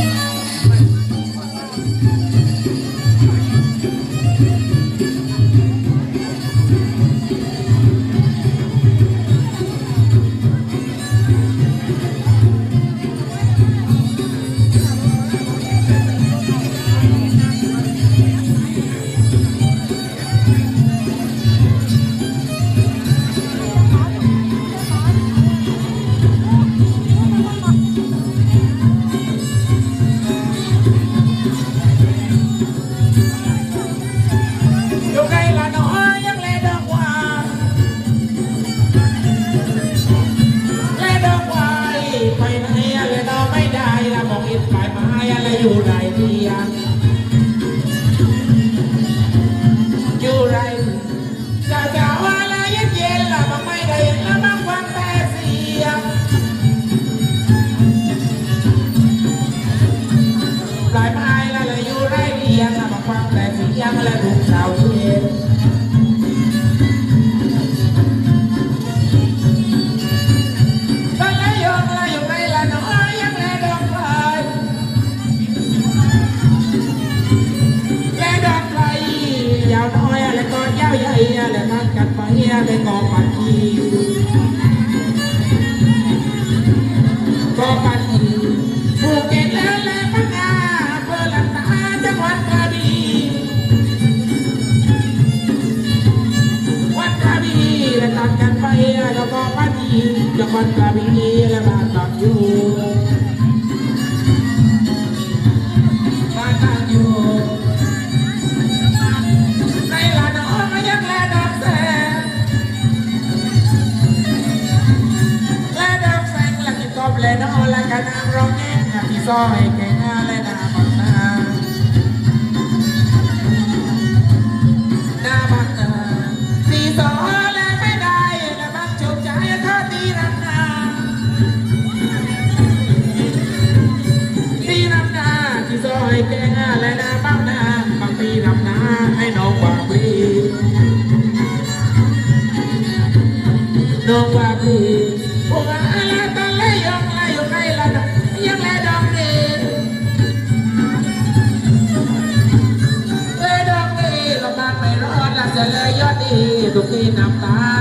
อยู่ อ ก็ปัดทีก็ปัดทีภูเก็ตและและพังงาเพื่อลัตาจังหวัดกระบี่วัดกระบี่และตัดกันไปแล้วก็ปัดทีจังหวัดกระบี่ ร้องแง่หาที่ซอยแกงาและดาบักนาดาบักนาสีซอและไม่ได้ดาบัจบใจเธอตีรันาตีรันนาที่ซอยแกงาและดาบักนาบางปีรันนาให้น้องบางปีน้องบางปี ทุกที่น้ำตา